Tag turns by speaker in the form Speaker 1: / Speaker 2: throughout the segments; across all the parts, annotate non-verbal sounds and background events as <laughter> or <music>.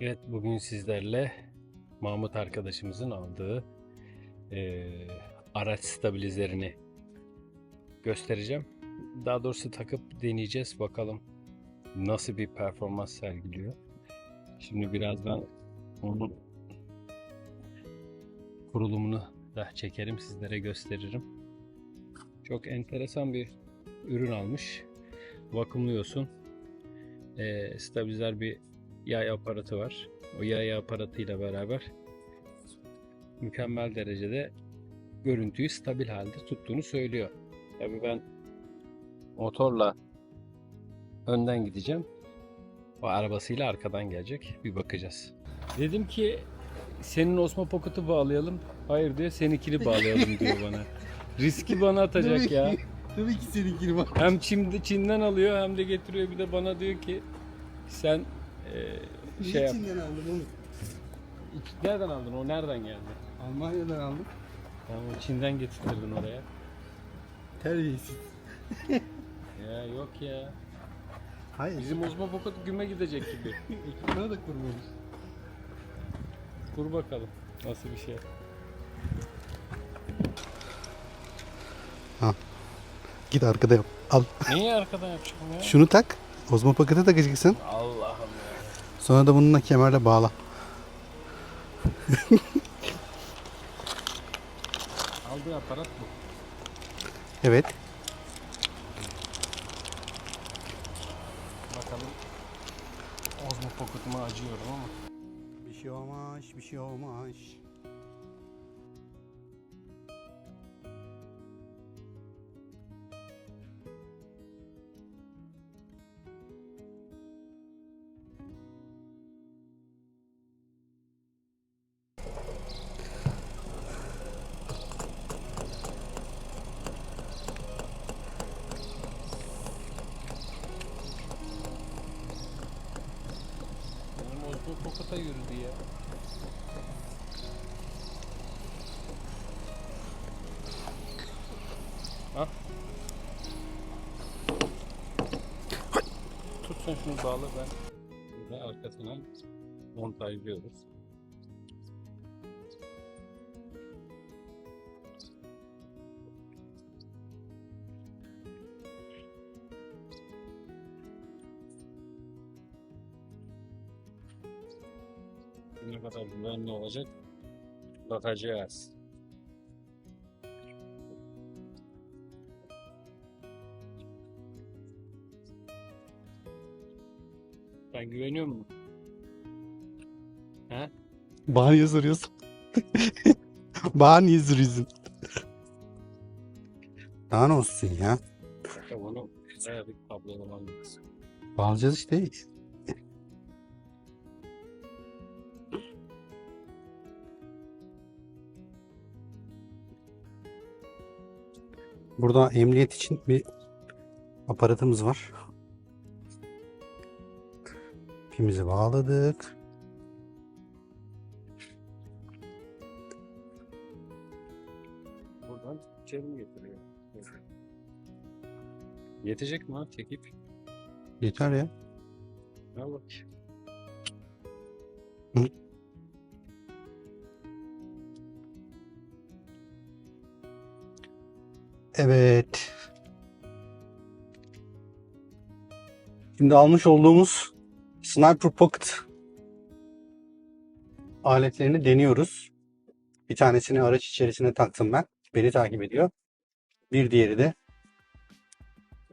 Speaker 1: Evet bugün sizlerle Mahmut arkadaşımızın aldığı eee, araç stabilizerini göstereceğim. Daha doğrusu takıp deneyeceğiz bakalım nasıl bir performans sergiliyor. Şimdi birazdan onun kurulumunu da çekerim sizlere gösteririm. Çok enteresan bir ürün almış. Vakumluyorsun. Eee stabilizer bir yay aparatı var. O yay aparatıyla beraber mükemmel derecede görüntüyü stabil halde tuttuğunu söylüyor. Tabii ben motorla önden gideceğim. O arabasıyla arkadan gelecek. Bir bakacağız. Dedim ki senin Osmo Pocket'ı bağlayalım. Hayır diyor seninkini bağlayalım diyor bana. <laughs> Riski bana atacak
Speaker 2: Tabii
Speaker 1: ya.
Speaker 2: ki- Tabii ki seninkini bak.
Speaker 1: Hem Çin'de Çin'den alıyor hem de getiriyor bir de bana diyor ki sen e, şey yap.
Speaker 2: Çin'den aldım oğlum?
Speaker 1: Nereden aldın? O nereden geldi?
Speaker 2: Almanya'dan aldım.
Speaker 1: Tamam o Çin'den getirdin oraya.
Speaker 2: Terbiyesiz. <laughs>
Speaker 1: Ya yok ya.
Speaker 2: Hayır.
Speaker 1: Bizim Osmo Pocket güme gidecek gibi. <laughs>
Speaker 2: ekipmanı da kurmamış.
Speaker 1: Dur bakalım nasıl bir şey.
Speaker 2: Git arkada yap. Al.
Speaker 1: Neyi arkadan yapacağım ya?
Speaker 2: Şunu tak. Ozmo pakete takacaksın.
Speaker 1: Allah'ım ya.
Speaker 2: Sonra da bununla kemerle bağla.
Speaker 1: Aldığı aparat bu.
Speaker 2: Evet.
Speaker 1: Bakalım Osmo Pocket'ıma acıyorum ama.
Speaker 2: Bir şey olmaz, bir şey olmaz.
Speaker 1: Yürüdü ya. Ha? Tut sen şunu bağla ben. Burada arkasına montajlıyoruz. Ne kadar güvenli olacak bakacağız. Ben güveniyor musun? He?
Speaker 2: Bana niye soruyorsun? <laughs> Bana niye soruyorsun? Daha ne olsun ya?
Speaker 1: Ya bunu güzel bir kablolamam lazım.
Speaker 2: Bağlayacağız işte. Burada emniyet için bir aparatımız var. Pimizi bağladık.
Speaker 1: Buradan içeri getiriyor? Yetecek mi ha çekip?
Speaker 2: Yeter ya.
Speaker 1: Al bak.
Speaker 2: Evet. Şimdi almış olduğumuz Sniper Pocket aletlerini deniyoruz. Bir tanesini araç içerisine taktım ben. Beni takip ediyor. Bir diğeri de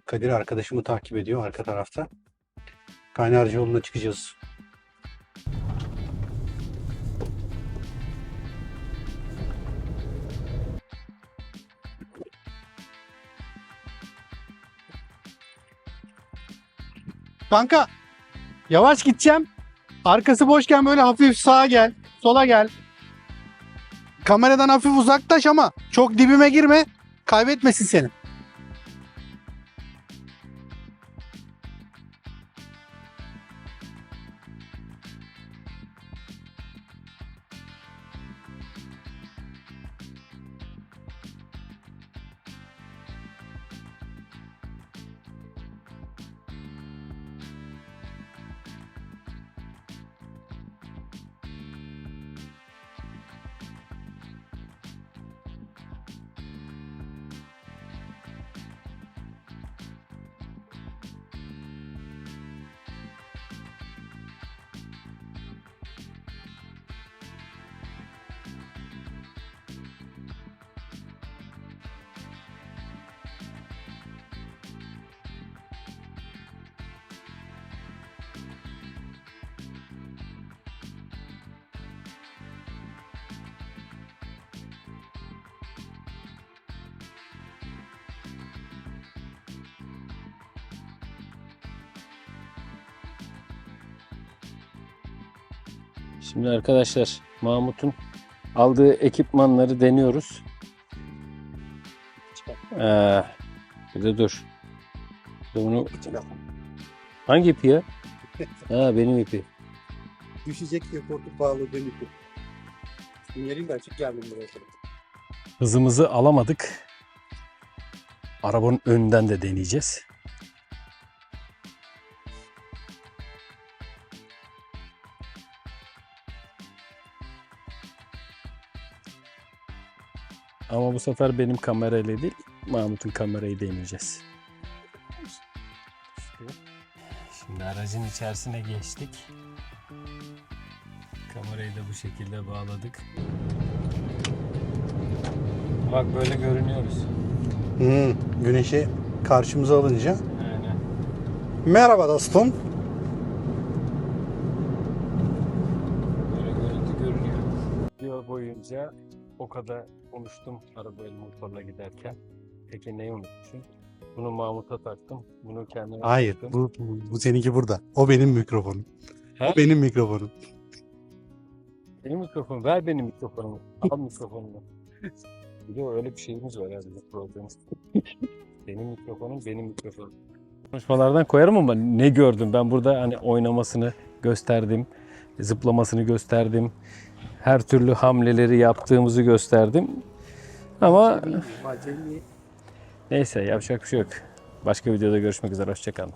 Speaker 2: Kadir arkadaşımı takip ediyor arka tarafta. Kaynarca yoluna çıkacağız. Kanka yavaş gideceğim. Arkası boşken böyle hafif sağa gel. Sola gel. Kameradan hafif uzaklaş ama çok dibime girme. Kaybetmesin seni.
Speaker 1: Şimdi arkadaşlar Mahmut'un aldığı ekipmanları deniyoruz. Ee, bir de dur. Bir de Bunu hangi ipi ya? <laughs> Ha benim ipi.
Speaker 2: Düşecek diye korkup bağladığım ipi. Sinyalin de açık geldim buraya.
Speaker 1: Hızımızı alamadık. Arabanın önünden de deneyeceğiz. Ama bu sefer benim kamerayla değil, Mahmut'un kamerayı deneyeceğiz. Şimdi aracın içerisine geçtik. Kamerayı da bu şekilde bağladık. Bak böyle görünüyoruz.
Speaker 2: Hmm, güneşi karşımıza alınca.
Speaker 1: Aynen.
Speaker 2: Merhaba dostum.
Speaker 1: Böyle görüntü görünüyor. Video boyunca o kadar konuştum arabayla motorla giderken. Peki neyi unutmuşum? Bunu Mahmut'a taktım. Bunu kendime
Speaker 2: Hayır,
Speaker 1: taktım.
Speaker 2: bu, bu, bu seninki burada. O benim mikrofonum.
Speaker 1: Ha?
Speaker 2: O benim mikrofonum.
Speaker 1: Benim mikrofon. Ver benim mikrofonumu. Al mikrofonumu. Bir de öyle bir şeyimiz var herhalde programda. benim mikrofonum benim mikrofonum. Konuşmalardan koyarım ama ne gördüm? Ben burada hani oynamasını gösterdim. Zıplamasını gösterdim. Her türlü hamleleri yaptığımızı gösterdim. Ama neyse yapacak bir şey yok. Başka videoda görüşmek üzere. Hoşçakalın.